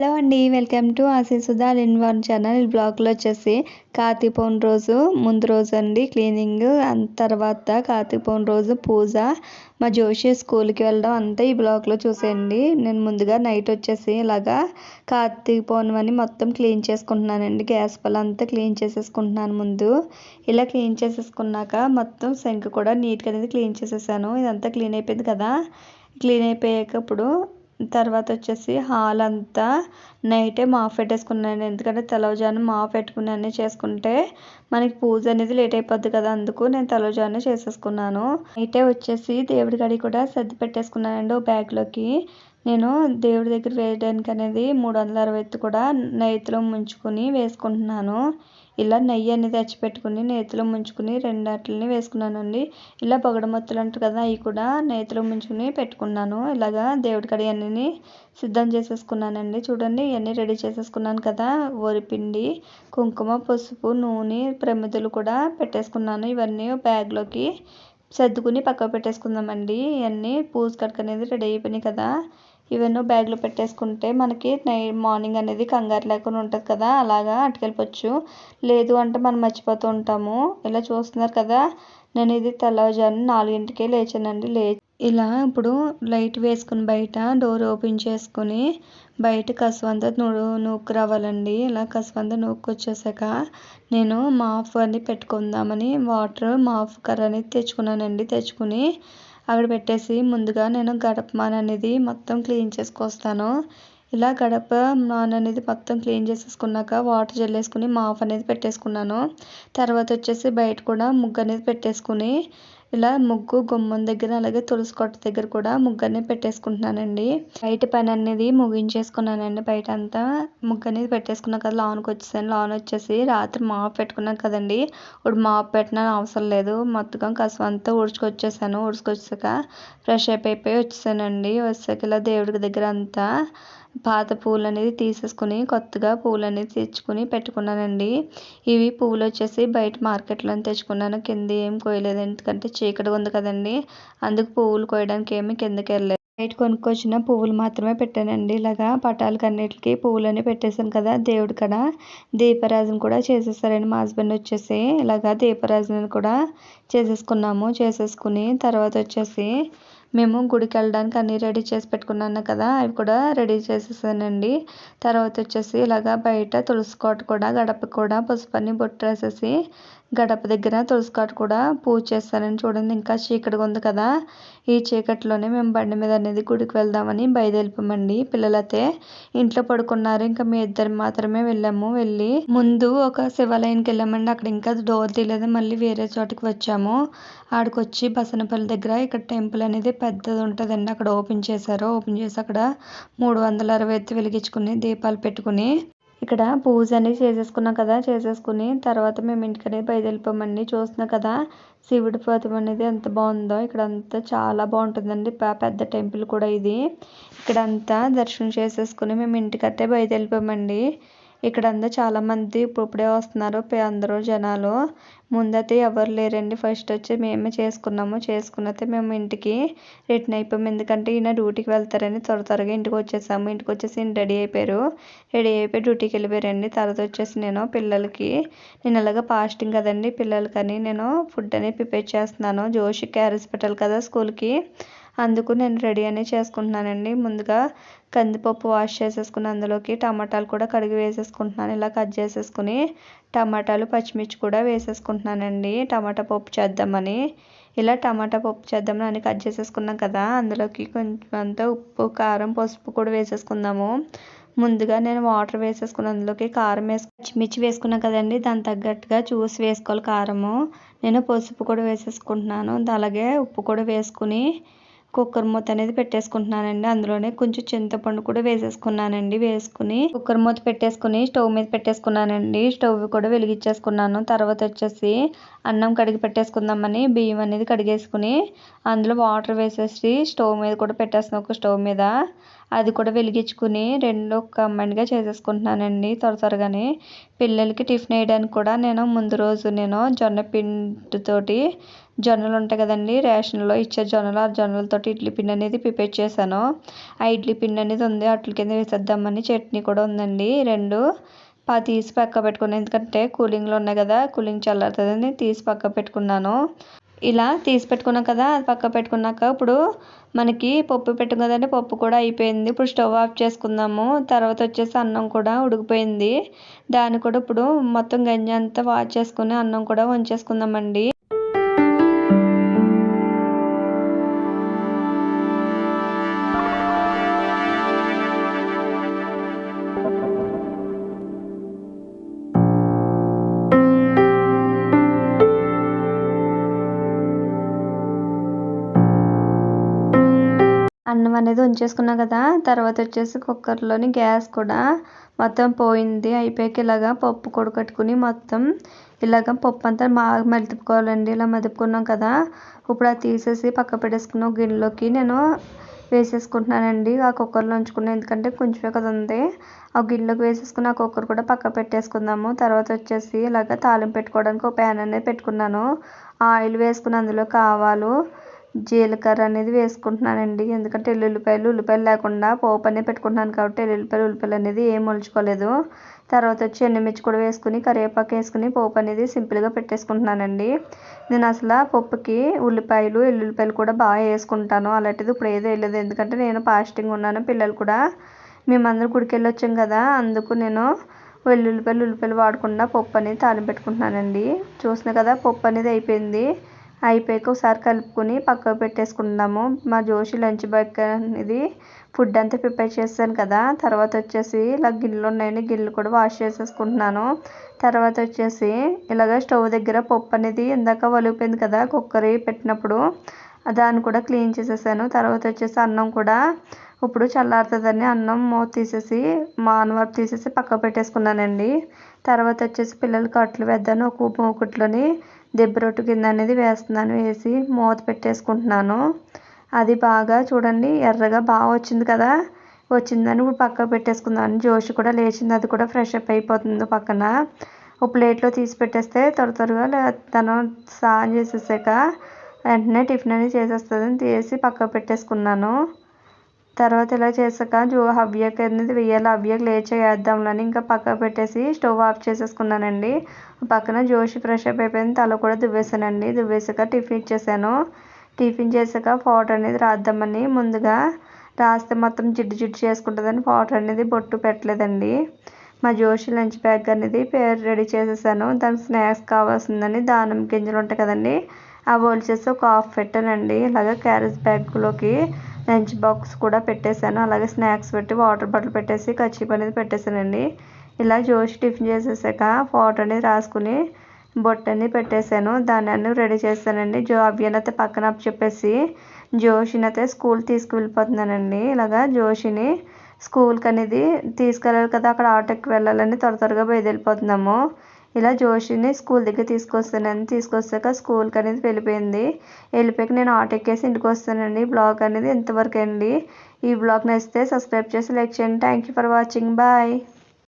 Hello అండి welcome to Aashi Sudha one channel. బ్లాగ్లో వచ్చేసి కార్తీక పౌర్ణమి రోజు ముందు రోజు అండి క్లీనింగ్ తర్వాత కార్తీక పౌర్ణమి రోజు పూజ. మా జోషి స్కూల్కి వెళ్ళడం అంతా ఈ బ్లాగ్లో చూసేయండి. నేను ముందుగా నైట్ వచ్చేసి ఇలాగా కార్తీక పౌర్ణమి అని మొత్తం క్లీన్ చేసుకుంటున్నానండి. గ్యాస్ పళ్ళు అంతా క్లీన్ చేసేసుకుంటున్నాను ముందు. ఇలా క్లీన్ చేసేసుకున్నాక మొత్తం సింక్ కూడా నీట్గా అనేది క్లీన్ చేసేసాను. ఇదంతా క్లీన్ అయిపోయింది కదా. క్లీన్ అయిపోయాక ఇప్పుడు తర్వాత వచ్చేసి హాల్ అంతా నైటే మాఫ్ పెట్టేసుకున్నాను. ఎందుకంటే తెల్లవజాను మాఫ్ పెట్టుకుని చేసుకుంటే మనకి పూజ అనేది లేట్ అయిపోద్ది కదా అందుకు నేను తెల్లవజాను చేసేసుకున్నాను. నైటే వచ్చేసి దేవుడి గడి కూడా సర్ది పెట్టేసుకున్నానండి ఓ బ్యాగ్లోకి. నేను దేవుడి దగ్గర వేయడానికి అనేది మూడు వందల అరవై కూడా నైతిలో ముంచుకొని వేసుకుంటున్నాను. ఇలా నెయ్యి అనేది తెచ్చి పెట్టుకుని నేతిలో ముంచుకుని రెండాటిని వేసుకున్నానండి. ఇలా పొగడమొత్తులు అంటారు కదా అవి కూడా నేతిలో ముంచుకుని పెట్టుకున్నాను. ఇలాగా దేవుడి కడి సిద్ధం చేసేసుకున్నానండి. చూడండి ఇవన్నీ రెడీ చేసేసుకున్నాను కదా. వరిపిండి కుంకుమ పసుపు నూనె ప్రమిదలు కూడా పెట్టేసుకున్నాను. ఇవన్నీ బ్యాగ్లోకి సర్దుకుని పక్కకు పెట్టేసుకుందామండి. ఇవన్నీ పూజ కడక అనేది రెడీ అయిపోయినాయి కదా. ఇవన్నో బ్యాగ్లో పెట్టేసుకుంటే మనకి నై మార్నింగ్ అనేది కంగారు లేకుండా ఉంటుంది కదా అలాగా అటుకెళ్ళిపోవచ్చు. లేదు అంటే మనం మర్చిపోతూ ఉంటాము. ఇలా చూస్తున్నారు కదా నేను ఇది తెల్లవారుజామున నాలుగింటికే లేచానండి లే ఇలా ఇప్పుడు లైట్ వేసుకుని బయట డోర్ ఓపెన్ చేసుకుని బయట కసువంతా నూ నూక్కు రావాలండి. ఇలా కసువంతా నూక్కొచ్చేసాక నేను మాఫ్ అని పెట్టుకుందామని వాటర్ మాఫ్ కర్ర అనేది తెచ్చుకున్నానండి. తెచ్చుకుని అక్కడ పెట్టేసి ముందుగా నేను గడప మాన్ అనేది మొత్తం క్లీన్ చేసుకొస్తాను. ఇలా గడప మాన్ అనేది మొత్తం క్లీన్ చేసేసుకున్నాక వాటర్ జల్లేసుకుని మాఫ్ అనేది పెట్టేసుకున్నాను. తర్వాత వచ్చేసి బయట కూడా ముగ్గు అనేది పెట్టేసుకుని ఇలా ముగ్గు గుమ్మం దగ్గర అలాగే తులసి కొట్ట దగ్గర కూడా ముగ్గు అనేది పెట్టేసుకుంటున్నానండి. బయట పని అనేది ముగించేసుకున్నానండి. బయట అంతా ముగ్గు అనేది పెట్టేసుకున్నాను కదా లోన్కి వచ్చేసాను. లోన్ వచ్చేసి రాత్రి మాప్ పెట్టుకున్నాను కదండి. ఇప్పుడు మాప్ పెట్టిన అవసరం లేదు. మొత్తం కసం అంతా ఉడుచుకొచ్చేసాను ఉడుచుకొచ్చాక ఫ్రెష్ అయిపోయి వచ్చేసానండి. వచ్చాక ఇలా దేవుడికి దగ్గర అంతా పాత పూలు అనేది తీసేసుకుని కొత్తగా పూలు అనేది తెచ్చుకుని పెట్టుకున్నానండి. ఇవి పూలు వచ్చేసి బయట మార్కెట్లో తెచ్చుకున్నాను. కింద ఏం కోయలేదు ఎందుకంటే చీకటి ఉంది కదండి. అందుకు పువ్వులు కోయడానికి ఏమి కిందకి వెళ్ళలేదు. బయట కొనుక్కొచ్చిన పువ్వులు మాత్రమే పెట్టానండి. ఇలాగా పటాలకి అన్నిటికీ పువ్వులన్నీ పెట్టేశాను కదా దేవుడు కడ. దీపరాజన కూడా చేసేసారండి మా హస్బెండ్ వచ్చేసి ఇలాగా దీపరాజన కూడా చేసేసుకున్నాము. చేసేసుకుని తర్వాత వచ్చేసి మేము గుడికి వెళ్ళడానికి అన్నీ రెడీ చేసి పెట్టుకున్నాను కదా. అవి కూడా రెడీ చేసేసానండి. తర్వాత వచ్చేసి ఇలాగా బయట తులసి కోట కూడా గడప కూడా పసుపు బొట్టు వేసేసి గడప దగ్గర తులసికాట కూడా పూజ చేస్తారని చూడండి. ఇంకా చీకటిగా ఉంది కదా. ఈ చీకటిలోనే మేము బండి మీద అనేది గుడికి వెళ్దామని బయలుదేరిపోమండి పిల్లలైతే ఇంట్లో పడుకున్నారు. ఇంకా మీ ఇద్దరు మాత్రమే వెళ్ళాము. వెళ్ళి ముందు ఒక శివాలయానికి వెళ్ళామండి. అక్కడ ఇంకా డోర్ తీయలేదు. మళ్ళీ వేరే చోటుకి వచ్చాము. ఆడికొచ్చి బసనపల్లి దగ్గర ఇక్కడ టెంపుల్ అనేది పెద్దది ఉంటుందండి. అక్కడ ఓపెన్ చేశారు. ఓపెన్ చేసి అక్కడ మూడు వందల అరవై ఎత్తు వెలిగించుకుని దీపాలు పెట్టుకుని ఇక్కడ పూజ అనేది చేసేసుకున్నాం కదా చేసేసుకుని తర్వాత మేము ఇంటికి అనేది బయలుదేరిపోమండి. చూస్తున్నాం కదా శివుడి పథం అనేది ఎంత బాగుందో. ఇక్కడ అంతా చాలా బాగుంటుందండి. పెద్ద టెంపుల్ కూడా ఇది. ఇక్కడ అంతా దర్శనం చేసేసుకుని మేము ఇంటికట్టే బయలుదేరిపోమండి. ఇక్కడ అందరూ చాలామంది ఇప్పుడిప్పుడే వస్తున్నారు. అందరూ జనాలు. ముందైతే ఎవరు లేరండి. ఫస్ట్ వచ్చి మేమే చేసుకున్నాము. చేసుకున్నైతే మేము ఇంటికి రిటర్న్ అయిపోయాము. ఎందుకంటే ఈయన డ్యూటీకి వెళ్తారని త్వర త్వరగా ఇంటికి వచ్చేసాము. ఇంటికి వచ్చేసి ఈయన రెడీ అయిపోయారు. రెడీ అయిపోయి డ్యూటీకి వెళ్ళిపోయారండి. తర్వాత వచ్చేసి నేను పిల్లలకి నేను అలాగా ఫాస్టింగ్ కదండి పిల్లలకని నేను ఫుడ్ అనేది ప్రిపేర్ చేస్తున్నాను. జోషి క్యారెస్ పెట్టాలి కదా స్కూల్కి. అందుకు నేను రెడీ అనే చేసుకుంటున్నానండి. ముందుగా కందిపప్పు వాష్ చేసేసుకుని అందులోకి టమాటాలు కూడా కడిగి వేసేసుకుంటున్నాను. ఇలా కట్ చేసేసుకుని టమాటాలు పచ్చిమిర్చి కూడా వేసేసుకుంటున్నానండి. టమాటా పప్పు చేద్దామని. ఇలా టమాటా పప్పు చేద్దామని అని కట్ చేసేసుకున్నాం కదా అందులోకి కొంచెం అంతా ఉప్పు కారం పసుపు కూడా వేసేసుకుందాము. ముందుగా నేను వాటర్ వేసేసుకుని అందులోకి కారం వేసుకు పచ్చిమిర్చి వేసుకున్నాను కదండి దాని తగ్గట్టుగా చూసి వేసుకోవాలి కారము. నేను పసుపు కూడా వేసేసుకుంటున్నాను. అలాగే ఉప్పు కూడా వేసుకుని కుక్కర్ మూత అనేది పెట్టేసుకుంటున్నానండి. అందులోనే కొంచెం చింతపండు కూడా వేసేసుకున్నానండి. వేసుకుని కుక్కర్ మూత పెట్టేసుకుని స్టవ్ మీద పెట్టేసుకున్నానండి. స్టవ్ కూడా వెలిగించేసుకున్నాను. తర్వాత వచ్చేసి అన్నం కడిగి పెట్టేసుకుందామని బియ్యం అనేది కడిగేసుకుని అందులో వాటర్ వేసేసి స్టవ్ మీద కూడా పెట్టేస్తున్నాను ఒక స్టవ్ మీద. అది కూడా వెలిగించుకుని రెండు కమ్మండిగా చేసేసుకుంటున్నానండి త్వర త్వరగానే. పిల్లలకి టిఫిన్ వేయడానికి కూడా నేను ముందు రోజు నేను జొన్న పిండితోటి జొన్నలు ఉంటాయి కదండి. రేషన్లో ఇచ్చే జొన్నలు ఆ జొన్నలతోటి ఇడ్లీ పిండి అనేది ప్రిపేర్ చేశాను. ఆ ఇడ్లీ పిండి అనేది ఉంది. అట్ల కింద వేసేద్దామని చట్నీ కూడా ఉందండి. రెండు ఆ తీసి పక్క పెట్టుకున్నాను ఎందుకంటే కూలింగ్లో ఉన్నాయి కదా కూలింగ్ చల్లారుతుందని తీసి పక్క పెట్టుకున్నాను. ఇలా తీసి పెట్టుకున్నాం కదా అది పక్క పెట్టుకున్నాక ఇప్పుడు మనకి పప్పు పెట్టాం కదండి పప్పు కూడా అయిపోయింది. ఇప్పుడు స్టవ్ ఆఫ్ చేసుకుందాము. తర్వాత వచ్చేసి అన్నం కూడా ఉడికిపోయింది. దాన్ని కూడా ఇప్పుడు మొత్తం గంజి అంతా వాష్ చేసుకుని అన్నం కూడా వంచేసుకుందామండి. అన్నం అనేది ఉంచేసుకున్నాం కదా తర్వాత వచ్చేసి కుక్కర్లోని గ్యాస్ కూడా మొత్తం పోయింది. అయిపోయాక ఇలాగా పప్పు కొడుకట్టుకుని మొత్తం ఇలాగ పప్పు అంతా బాగా మెదుపుకోవాలండి ఇలా మెదుపుకున్నాం కదా ఇప్పుడు అది తీసేసి పక్క పెట్టేసుకున్న గిన్నెలోకి నేను వేసేసుకుంటున్నానండి ఆ కుక్కర్లో ఉంచుకున్నాను. ఎందుకంటే కొంచెమే కదా ఉంది. ఆ గిన్నెలోకి వేసేసుకుని ఆ కుక్కర్ కూడా పక్క పెట్టేసుకుందాము. తర్వాత వచ్చేసి ఇలాగ తాలింపు పెట్టుకోవడానికి ఒక ప్యాన్ అనేది పెట్టుకున్నాను. ఆయిల్ వేసుకుని అందులో కావాలు జీలకర్ర అనేది వేసుకుంటున్నానండి. ఎందుకంటే ఎల్లుల్లిపాయలు ఉల్లిపాయలు లేకుండా పోపు అనేది పెట్టుకుంటున్నాను కాబట్టి ఎల్లుల్లిపాయలు ఉల్లిపాయలు అనేది ఏం మొలుచుకోలేదు. తర్వాత వచ్చి ఎండుమిర్చి కూడా వేసుకుని కరివేపాకు వేసుకుని పోపు అనేది సింపుల్గా పెట్టేసుకుంటున్నానండి. నేను అసలు పప్పుకి ఉల్లిపాయలు ఎల్లుల్లిపాయలు కూడా బాగా వేసుకుంటాను. అలాంటిది ఇప్పుడు ఏదో వెళ్ళదు ఎందుకంటే నేను ఫాస్టింగ్ ఉన్నాను పిల్లలు కూడా. మేమందరం గుడికి వెళ్ళొచ్చాం కదా అందుకు నేను వెల్లుల్లిపాయలు ఉల్లిపాయలు వాడకుండా పప్పు అనేది తాలింపు పెట్టుకుంటున్నానండి. చూసిన కదా పప్పు అనేది అయిపోయింది. అయిపోయాక ఒకసారి కలుపుకొని పక్కకు పెట్టేసుకుందాము. మా జోషి లంచ్ బ్యాగ్ అనేది ఫుడ్ అంతా ప్రిపేర్ చేశాను కదా. తర్వాత వచ్చేసి ఇలా గిన్నెలు ఉన్నాయని గిన్నెలు కూడా వాష్ చేసేసుకుంటున్నాను. తర్వాత వచ్చేసి ఇలాగ స్టవ్ దగ్గర పప్పు అనేది ఇందాక వలిగిపోయింది కదా కుక్కర్ పెట్టినప్పుడు. దాన్ని కూడా క్లీన్ చేసేసాను. తర్వాత వచ్చేసి అన్నం కూడా ఇప్పుడు చల్లారుతుందని అన్నం మూత తీసేసి మానవర్ తీసేసి పక్క పెట్టేసుకున్నానండి. తర్వాత వచ్చేసి పిల్లలకి అట్లు వేద్దాను. ఒక మూకుట్లోని దెబ్బ రొట్టు కింద అనేది వేస్తున్నాను. వేసి మూత పెట్టేసుకుంటున్నాను. అది బాగా చూడండి ఎర్రగా బాగా వచ్చింది కదా. వచ్చిందని ఇప్పుడు పక్కకు పెట్టేసుకుందాం జోషి కూడా లేచింది. అది కూడా ఫ్రెష్ అప్ అయిపోతుంది పక్కన. ఒక ప్లేట్లో తీసి పెట్టేస్తే త్వర త్వరగా తను స్నానం చేసేసాక వెంటనే టిఫిన్ అనేది చేసేస్తుందని తీసి పక్కకు పెట్టేసుకున్నాను. తర్వాత ఇలా చేసాక జో హవ్యకి అనేది వేయాలి హవ్యకి లేచి వేద్దాంలని ఇంకా పక్కకు పెట్టేసి స్టవ్ ఆఫ్ చేసేసుకున్నానండి. పక్కన జోషి ఫ్రెష్ అప్ అయిపోయింది. తల కూడా దువ్వేసానండి. దువ్వేసాక టిఫిన్ ఇచ్చేసాను. టిఫిన్ చేసాక ఫోటో అనేది రాద్దామని ముందుగా రాస్తే మొత్తం జిడ్డు జిడ్డు చేసుకుంటుందని ఫోటో అనేది బొట్టు పెట్టలేదండి. మా జోషి లంచ్ బ్యాగ్ అనేది పేరు రెడీ చేసేసాను. దానికి స్నాక్స్ కావాల్సిందని దానిమ్మ గింజలు ఉంటాయి కదండి. ఆ వచ్చేసి ఒక హాఫ్ పెట్టానండి. అలాగే క్యారేజ్ బ్యాగ్లోకి లంచ్ బాక్స్ కూడా పెట్టేశాను. అలాగే స్నాక్స్ పెట్టి వాటర్ బాటిల్ పెట్టేసి కచ్చిప్ అనేది పెట్టేశానండి. ఇలా జోషి టిఫిన్ చేసేసాక ఫోటో అనేది రాసుకుని బొట్టు అనేది పెట్టేశాను. దాన్ని అన్నీ రెడీ చేశానండి. జో అవ్యనైతే పక్కన చెప్పేసి జోషిని అయితే స్కూల్ తీసుకువెళ్ళిపోతున్నానండి. ఇలాగా జోషిని స్కూల్కి అనేది తీసుకెళ్ళాలి కదా అక్కడ ఆటోకి వెళ్ళాలని త్వర త్వరగా బయలుదేరిపోతున్నాము. ఇలా జోషిని స్కూల్ దగ్గర తీసుకొస్తానని తీసుకొస్తాక స్కూల్కి అనేది వెళ్ళిపోయింది. వెళ్ళిపోయాక నేను ఆటో ఎక్కేసి ఇంటికి వస్తానండి. బ్లాగ్ అనేది ఇంతవరకు అండి. ఈ బ్లాగ్ నచ్చితే సబ్స్క్రైబ్ చేసి లైక్ చేయండి. Thank you for watching bye